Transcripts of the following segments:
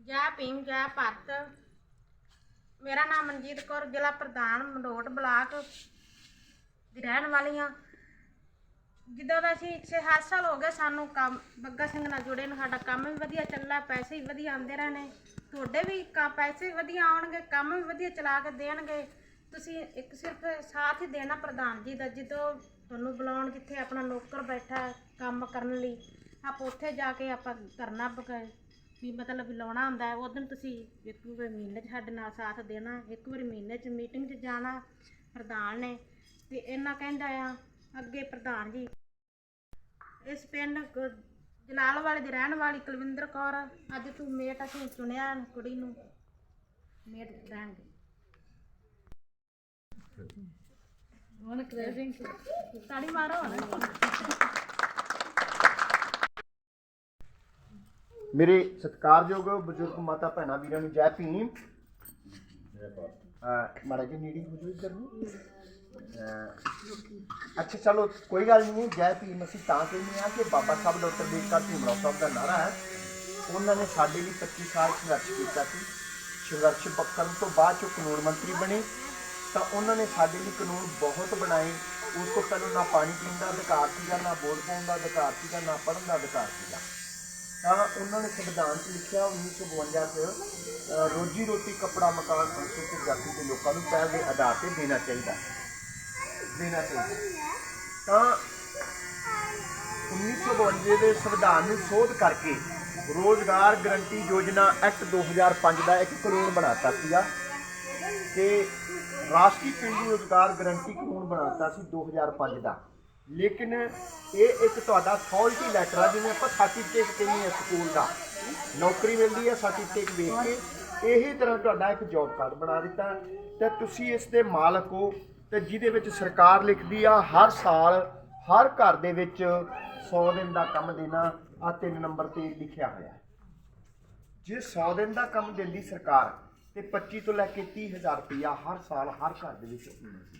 ਜੈ ਭੀਮ ਜੈ ਭਾਰਤ ਮੇਰਾ ਨਾਮ ਮਨਜੀਤ ਕੌਰ, ਜ਼ਿਲ੍ਹਾ ਪ੍ਰਧਾਨ, ਮਡੋਟ ਬਲਾਕ ਦੀ ਰਹਿਣ ਵਾਲੀ ਹਾਂ। ਜਿੱਦਾਂ ਦਾ ਅਸੀਂ 6 ਸਾਲ ਹੋ ਗਏ ਸਾਨੂੰ ਕੰਮ, ਬੱਗਾ ਸਿੰਘ ਨਾਲ ਜੁੜੇ ਨੂੰ, ਸਾਡਾ ਕੰਮ ਵੀ ਵਧੀਆ ਚੱਲਦਾ, ਪੈਸੇ ਵੀ ਵਧੀਆ ਆਉਂਦੇ ਰਹਿਣੇ ਤੁਹਾਡੇ ਵੀ ਕ- ਪੈਸੇ ਵੀ ਵਧੀਆ ਆਉਣਗੇ, ਕੰਮ ਵੀ ਵਧੀਆ ਚਲਾ ਕੇ ਦੇਣਗੇ। ਤੁਸੀਂ ਇੱਕ ਸਿਰਫ ਸਾਥ ਹੀ ਦੇਣਾ ਪ੍ਰਧਾਨ ਜੀ ਦਾ, ਜਦੋਂ ਤੁਹਾਨੂੰ ਬੁਲਾਉਣ ਜਿੱਥੇ ਆਪਣਾ ਨੌਕਰ ਬੈਠਾ ਕੰਮ ਕਰਨ ਲਈ, ਆਪਾਂ ਉੱਥੇ ਜਾ ਕੇ ਆਪਾਂ ਕਰਨਾ ਬਕ- ਵੀ ਮਤਲਬ ਲਾਉਣਾ ਹੁੰਦਾ ਹੈ ਉਸ ਦਿਨ ਤੁਸੀਂ ਇੱਕ ਵਾਰ ਮਹੀਨੇ 'ਚ ਸਾਡੇ ਨਾਲ ਸਾਥ ਦੇਣਾ ਇੱਕ ਵਾਰੀ ਮਹੀਨੇ 'ਚ ਮੀਟਿੰਗ 'ਚ ਜਾਣਾ ਪ੍ਰਧਾਨ ਨੇ ਤੇ ਇਹਨਾਂ ਕਹਿੰਦਾ ਆ ਅੱਗੇ ਪ੍ਰਧਾਨ ਜੀ। ਇਸ ਪਿੰਡ ਗ- ਜਲਾਲ ਵਾਲੇ ਦੀ ਰਹਿਣ ਵਾਲੀ ਕੁਲਵਿੰਦਰ ਕੌਰ ਅੱਜ ਤੂੰ ਮੇਟ ਅਸੀਂ ਚੁਣਿਆ ਕੁੜੀ ਨੂੰ। ਮੇਟ ਰਹਿਣਗੇ ਹੁਣ ਕ੍ਰੇਜ਼ਿੰਗ ਤਾੜੀ ਮਾਰੋ। ਹੁਣ ਮੇਰੇ ਸਤਿਕਾਰਯੋਗ ਬਜ਼ੁਰਗ ਮਾਤਾ ਭੈਣਾਂ ਵੀਰਾਂ ਨੂੰ ਜੈ ਭੀਮ। ਮਾੜਾ ਜੀ ਨੀੜੀ ਹੋ ਜਾਓ ਅੱਛਾ, ਚਲੋ, ਕੋਈ ਗੱਲ ਨਹੀਂ, ਜੈ ਭੀਮ ਅਸੀਂ ਤਾਂ ਕਹਿੰਦੇ ਆ ਕਿ ਬਾਬਾ ਸਾਹਿਬ ਡਾਕਟਰ ਬੇਕਰ ਭੀਮਰਾਓ ਸਾਹਿਬ ਦਾ ਨਾਰਾ ਹੈ। ਉਹਨਾਂ ਨੇ ਸਾਡੇ ਲਈ 25 ਸਾਲ ਸੰਘਰਸ਼ ਕੀਤਾ ਸੀ। ਸੰਘਰਸ਼ ਕਰਨ ਤੋਂ ਬਾਅਦ ਚ ਕਾਨੂੰਨ ਮੰਤਰੀ ਬਣੇ, ਤਾਂ ਉਹਨਾਂ ਨੇ ਸਾਡੇ ਲਈ ਕਾਨੂੰਨ ਬਹੁਤ ਬਣਾਏ। ਉਸ ਤੋਂ ਪਹਿਲਾਂ ਨਾ ਪਾਣੀ ਪੀਣ ਦਾ ਅਧਿਕਾਰ ਸੀਗਾ, ਨਾ ਵੋਟ ਪਾਉਣ ਦਾ ਅਧਿਕਾਰ ਸੀਗਾ, ਨਾ ਪੜ੍ਹਨ ਦਾ ਅਧਿਕਾਰ ਸੀਗਾ। ਤਾਂ ਉਹਨਾਂ ਨੇ ਸੰਵਿਧਾਨ 'ਚ ਲਿਖਿਆ 1952 'ਚ ਰੋਜੀ ਰੋਟੀ ਕੱਪੜਾ ਮਕਾਨ ਅਨੁਸੂਚਿਤ ਜਾਤੀ ਦੇ ਲੋਕਾਂ ਨੂੰ ਪਹਿਲ ਦੇ ਆਧਾਰ ਤੇ ਦੇਣਾ ਚਾਹੀਦਾ। ਦੇਣਾ ਚਾਹੀਦਾ। ਤਾਂ 1952 ਦੇ ਸੰਵਿਧਾਨ ਨੂੰ ਸੋਧ ਕਰਕੇ ਰੋਜ਼ਗਾਰ ਗਰੰਟੀ ਯੋਜਨਾ ਐਕਟ 2005 ਦਾ ਇੱਕ ਕਾਨੂੰਨ ਬਣਾਤਾ ਸੀਗਾ ਤੇ ਰਾਸ਼ਟਰੀ ਪੇਂਡੂ ਰੋਜ਼ਗਾਰ ਗਰੰਟੀ ਕਾਨੂੰਨ ਬਣਾਤਾ ਸੀ 2005 ਦਾ। ਲੇਕਿਨ ਇਹ ਇੱਕ ਤੁਹਾਡਾ ਅਥਾਰਟੀ ਲੈਟਰ ਆ, ਜਿਵੇਂ ਆਪਾਂ ਸਰਟੀਫਿਕੇਟ ਕਹਿੰਦੇ ਆ ਸਕੂਲ ਦਾ। ਨੌਕਰੀ ਮਿਲਦੀ ਹੈ ਸਰਟੀਫਿਕੇਟ ਵੇਖ ਕੇ। ਇਹੀ ਤਰ੍ਹਾਂ ਤੁਹਾਡਾ ਇੱਕ ਜੌਬ ਕਾਰਡ ਬਣਾ ਦਿੱਤਾ। ਤੇ ਤੁਸੀਂ ਇਸ ਦੇ ਮਾਲਕ ਹੋ ਤੇ ਜਿਹਦੇ ਵਿੱਚ ਸਰਕਾਰ ਲਿਖਦੀ ਆ, ਹਰ ਸਾਲ ਹਰ ਘਰ ਦੇ ਵਿੱਚ 100 ਦਿਨ ਦਾ ਕੰਮ ਦੇਣਾ ਆ, ਤਿੰਨ ਨੰਬਰ ਤੇ ਲਿਖਿਆ ਹੋਇਆ। ਜੇ 100 ਦਿਨ ਦਾ ਕੰਮ ਦਿੰਦੀ ਸਰਕਾਰ, ਤੇ 25 ਤੋਂ ਲੈ ਕੇ 30000 ਰੁਪਇਆ ਹਰ ਸਾਲ ਹਰ ਘਰ ਦੇ ਵਿੱਚ ਹੋਣਾ ਸੀ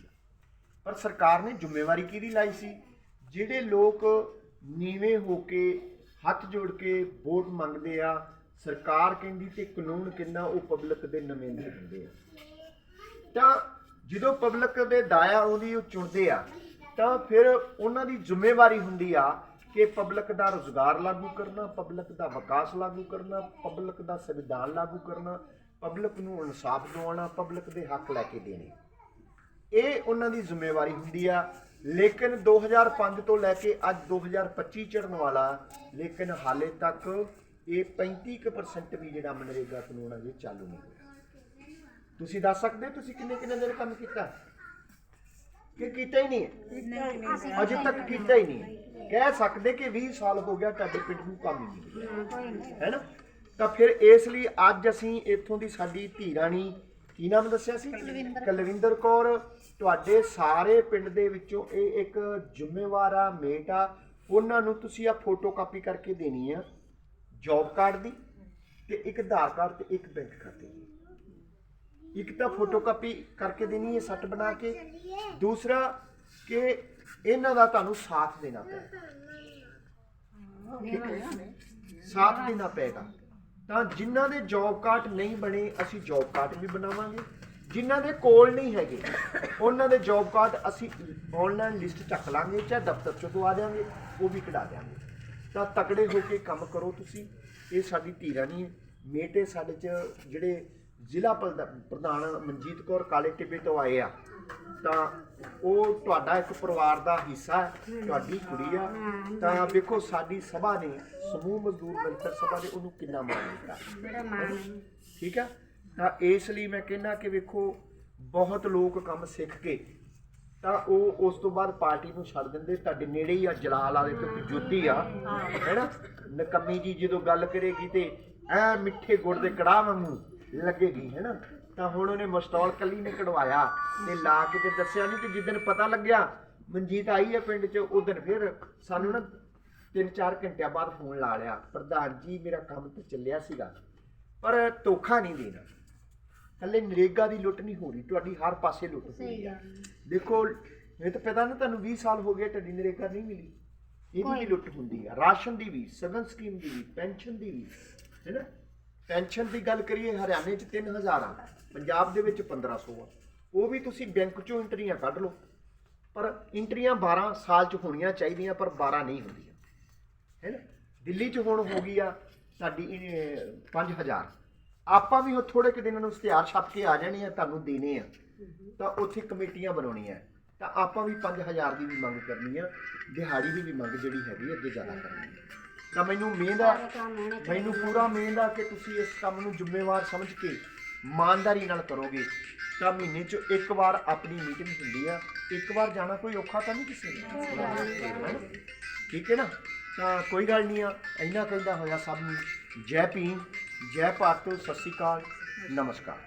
ਪਰ ਸਰਕਾਰ ਨੇ ਜ਼ਿੰਮੇਵਾਰੀ ਕਿਹਦੀ ਲਾਈ ਸੀ? ਜਿਹੜੇ ਲੋਕ ਨੀਵੇਂ ਹੋ ਕੇ ਹੱਥ ਜੋੜ ਕੇ ਵੋਟ ਮੰਗਦੇ ਆ, ਸਰਕਾਰ ਕਹਿੰਦੀ ਤੇ ਕਾਨੂੰਨ ਕਿੰਨਾ ਉਹ ਪਬਲਿਕ ਦੇ ਨੁਮਾਇੰਦੇ ਹੁੰਦੇ ਆ। ਤਾਂ ਜਦੋਂ ਪਬਲਿਕ ਦੇ ਦਾਇਆ ਆਉਂਦੀ, ਉਹ ਚੁਣਦੇ ਆ, ਤਾਂ ਫਿਰ ਉਹਨਾਂ ਦੀ ਜ਼ਿੰਮੇਵਾਰੀ ਹੁੰਦੀ ਆ ਕਿ ਪਬਲਿਕ ਦਾ ਰੋਜ਼ਗਾਰ ਲਾਗੂ ਕਰਨਾ ਪਬਲਿਕ ਦਾ ਵਿਕਾਸ ਲਾਗੂ ਕਰਨਾ ਪਬਲਿਕ ਦਾ ਸੰਵਿਧਾਨ ਲਾਗੂ ਕਰਨਾ ਪਬਲਿਕ ਨੂੰ ਇਨਸਾਫ ਦਿਵਾਉਣਾ ਪਬਲਿਕ ਦੇ ਹੱਕ ਲੈ ਕੇ ਦੇਣੇ। ਇਹ ਉਹਨਾਂ ਦੀ ਜ਼ਿੰਮੇਵਾਰੀ ਹੁੰਦੀ ਆ। ਲੇਕਿਨ 2005 ਤੋਂ ਲੈ ਕੇ ਅੱਜ 2025 ਚੜਨ ਵਾਲਾ ਲੇਕਿਨ ਹਾਲੇ ਤੱਕ ਇਹ 35% ਵੀ ਜਿਹੜਾ ਮਨਰੇਗਾ ਕਾਨੂੰਨ ਅਜੇ ਚਾਲੂ ਨਹੀਂ ਹੋਇਆ। ਤੁਸੀਂ ਦੱਸ ਸਕਦੇ ਹੋ ਤੁਸੀਂ ਕਿੰਨੇ ਕਿੰਨੇ ਦਿਨ ਕੰਮ ਕੀਤਾ? ਕਿ ਕੀਤਾ ਹੀ ਨਹੀਂ ਅਜੇ ਤੱਕ ਕੀਤਾ ਹੀ ਨਹੀਂ ਕਹਿ ਸਕਦੇ ਕਿ 20 ਸਾਲ ਹੋ ਗਿਆ ਤੁਹਾਡੇ ਪਿੰਡ ਨੂੰ ਕੰਮ ਨਹੀਂ ਹੈ ਨਾ? ਤਾਂ ਫਿਰ ਇਸ ਲਈ ਅੱਜ ਅਸੀਂ ਇੱਥੋਂ ਦੀ ਸਾਡੀ ਧੀ ਰਾਣੀ ਕੀ ਨਾਮ ਦੱਸਿਆ ਸੀ? ਕੁਲਵਿੰਦਰ ਕੌਰ ਤੁਹਾਡੇ ਸਾਰੇ ਪਿੰਡ ਦੇ ਵਿੱਚੋਂ ਇਹ ਇੱਕ ਜ਼ਿੰਮੇਵਾਰ ਆ ਮੇਟ ਆ, ਉਹਨਾਂ ਨੂੰ ਤੁਸੀਂ ਆ ਫੋਟੋ ਕਾਪੀ ਕਰਕੇ ਦੇਣੀ ਆ ਜੌਬ ਕਾਰਡ ਦੀ ਤੇ ਇੱਕ ਆਧਾਰ ਕਾਰਡ ਤੇ ਇੱਕ ਬੈਂਕ ਖਾਤੇ ਦੀ। ਇੱਕ ਤਾਂ ਫੋਟੋ ਕਾਪੀ ਕਰਕੇ ਦੇਣੀ ਹੈ ਸੱਟ ਬਣਾ ਕੇ। ਦੂਸਰਾ ਕਿ ਇਹਨਾਂ ਦਾ ਤੁਹਾਨੂੰ ਸਾਥ ਦੇਣਾ ਪਏਗਾ ਸਾਥ ਦੇਣਾ ਪਏਗਾ। ਤਾਂ ਜਿਨ੍ਹਾਂ ਦੇ ਜੌਬ ਕਾਰਡ ਨਹੀਂ ਬਣੇ, ਅਸੀਂ ਜੌਬ ਕਾਰਡ ਵੀ ਬਣਾਵਾਂਗੇ। ਜਿਨ੍ਹਾਂ ਦੇ ਕੋਲ ਨਹੀਂ ਹੈਗੇ ਉਹਨਾਂ ਦੇ ਜੌਬ ਕਾਰਡ ਅਸੀਂ ਆਨਲਾਈਨ ਲਿਸਟ ਚੱਕ ਲਾਂਗੇ ਚਾਹੇ ਦਫ਼ਤਰ ਚੋਂ ਤੋਂ ਆ ਜਾਾਂਗੇ ਉਹ ਵੀ ਕਢਾ ਦਿਆਂਗੇ। ਤਾਂ ਤਕੜੇ ਹੋ ਕੇ ਕੰਮ ਕਰੋ ਤੁਸੀਂ ਇਹ ਸਾਡੀ ਧੀਰਾ ਨਹੀਂ ਹੈ। ਮੇਟੇ ਸਾਡੇ ਚ ਜਿਹੜੇ ਜ਼ਿਲ੍ਹਾ ਪ੍ਰਧ- ਪ੍ਰਧਾਨ ਮਨਜੀਤ ਕੌਰ ਕਾਲੇ ਟਿੱਬੇ ਤੋਂ ਆਏ ਆ ਤਾਂ ਉਹ ਤੁਹਾਡਾ ਇੱਕ ਪਰਿਵਾਰ ਦਾ ਹਿੱਸਾ ਹੈ ਤੁਹਾਡੀ ਕੁੜੀ ਆ। ਤਾਂ ਵੇਖੋ ਸਾਡੀ ਸਭਾ ਨੇ ਸਮੂਹ ਮਜ਼ਦੂਰ ਵੈਲਫੇਅਰ ਸਭਾ ਦੇ ਉਹਨੂੰ ਕਿੰਨਾ ਮਾਣ ਦਿੱਤਾ। ਠੀਕ ਆ? ਤਾਂ ਇਸ ਲਈ ਮੈਂ ਕਹਿੰਦਾ ਕਿ ਵੇਖੋ, ਬਹੁਤ ਲੋਕ ਕੰਮ ਸਿੱਖ ਕੇ ਤਾਂ ਉਹ ਉਸ ਤੋਂ ਬਾਅਦ ਪਾਰਟੀ ਨੂੰ ਛੱਡ ਦਿੰਦੇ, ਤੁਹਾਡੇ ਨੇੜੇ ਹੀ ਆ, ਜਲਾਲ ਵਾਲੇ ਤੋਂ ਕੋਈ ਜੋਤੀ ਆ, ਹੈਨਾ? ਨਕਮੀ ਜੀ ਜਦੋਂ ਗੱਲ ਕਰੇਗੀ ਤੇ ਐ ਮਿੱਠੇ ਗੁੜ ਦੇ ਕੜਾਹ ਵਾਂਗੂ ਲੱਗੇਗੀ, ਹੈਨਾ? ਤਾਂ ਹੁਣ ਉਹਨੇ ਮਸਤੌਲ ਕੱਲੀ ਨੇ ਕਢਵਾਇਆ ਤੇ ਲਾ ਕੇ ਤੇ ਦੱਸਿਆ ਨਹੀਂ ਤੇ ਜਿੱਦਨ ਪਤਾ ਲੱਗਿਆ, ਮਨਜੀਤ ਆਈ ਹੈ ਪਿੰਡ 'ਚ ਉਹ ਦਿਨ ਫਿਰ ਸਾਨੂੰ ਨਾ ਤਿੰਨ ਚਾਰ ਘੰਟਿਆਂ ਬਾਅਦ ਫੋਨ ਲਾ ਲਿਆ, ਪ੍ਰਧਾਨ ਜੀ, ਮੇਰਾ ਕੰਮ ਤੇ ਚੱਲਿਆ ਸੀਗਾ, ਪਰ ਧੋਖਾ ਨਹੀਂ ਦੇਣਾ। ਹਲੇ ਨਰੇਗਾ ਦੀ ਲੁੱਟ ਨਹੀਂ ਹੋ ਰਹੀ ਤੁਹਾਡੀ ਹਰ ਪਾਸੇ ਲੁੱਟ ਹੋ ਰਹੀ ਹੈ। ਦੇਖੋ ਇਹ ਤਾਂ ਪਤਾ ਨਾ ਤੁਹਾਨੂੰ 20 ਸਾਲ ਹੋ ਗਏ ਤੁਹਾਡੀ ਨਰੇਗਾ ਨਹੀਂ ਮਿਲੀ। ਇਹਦੀ ਵੀ ਲੁੱਟ ਹੁੰਦੀ ਆ। ਰਾਸ਼ਨ ਦੀ ਵੀ ਸਗਨ ਸਕੀਮ ਦੀ ਵੀ ਪੈਨਸ਼ਨ ਦੀ ਵੀ ਹੈਨਾ ਪੈਨਸ਼ਨ ਦੀ ਗੱਲ ਕਰੀਏ ਹਰਿਆਣੇ 'ਚ 3000 ਆ ਪੰਜਾਬ ਦੇ ਵਿੱਚ 1500 ਆ। ਉਹ ਵੀ ਤੁਸੀਂ ਬੈਂਕ 'ਚੋਂ ਐਂਟਰੀਆਂ ਕੱਢ ਲਓ। ਪਰ ਐਂਟਰੀਆਂ 12 ਸਾਲ 'ਚ ਹੋਣੀਆਂ ਚਾਹੀਦੀਆਂ ਪਰ 12 ਨਹੀਂ ਹੁੰਦੀਆਂ। ਹੈ ਨਾ? ਦਿੱਲੀ 'ਚ ਹੁਣ ਹੋ ਗਈ ਆ ਸਾਡੀ ਇਹ 5000 ਆਪਾਂ ਵੀ ਉਹ ਥੋੜੇ ਕੁ ਦਿਨਾਂ ਨੂੰ ਇਸ਼ਤਿਹਾਰ ਛਪ ਕੇ ਆ ਜਾਣੇ ਆ ਤੁਹਾਨੂੰ ਦੇਣੇ ਆ। ਤਾਂ ਉੱਥੇ ਕਮੇਟੀਆਂ ਬਣਾਉਣੀਆਂ। ਤਾਂ ਆਪਾਂ ਵੀ 5000 ਦੀ ਵੀ ਮੰਗ ਕਰਨੀ ਆ ਦਿਹਾੜੀ ਦੀ ਵੀ ਮੰਗ ਜਿਹੜੀ ਹੈਗੀ ਅੱਗੇ ਜ਼ਿਆਦਾ ਕਰਨੀ ਆ। ਤਾਂ ਮੈਨੂੰ ਉਮੀਦ ਆ ਮੈਨੂੰ ਪੂਰਾ ਉਮੀਦ ਆ ਕਿ ਤੁਸੀਂ ਇਸ ਕੰਮ ਨੂੰ ਜ਼ਿੰਮੇਵਾਰ ਸਮਝ ਕੇ ਇਮਾਨਦਾਰੀ ਨਾਲ ਕਰੋਗੇ। ਤਾਂ ਮਹੀਨੇ 'ਚ ਇੱਕ ਵਾਰ ਆਪਣੀ ਮੀਟਿੰਗ ਹੁੰਦੀ ਆ। ਇੱਕ ਵਾਰ ਜਾਣਾ ਕੋਈ ਔਖਾ ਤਾਂ ਨਹੀਂ ਕਿਸੇ ਨੂੰ? ਠੀਕ ਹੈ ਨਾ? ਤਾਂ ਕੋਈ ਗੱਲ ਨਹੀਂ ਆ। ਇੰਨਾ ਕਹਿੰਦਾ ਹੋਇਆ ਸਭ ਨੂੰ ਜੈ ਭੀਮ। ਜੈ ਭਾਰਤ ਸਤਿ ਸ਼੍ਰੀ ਅਕਾਲ ਨਮਸਕਾਰ।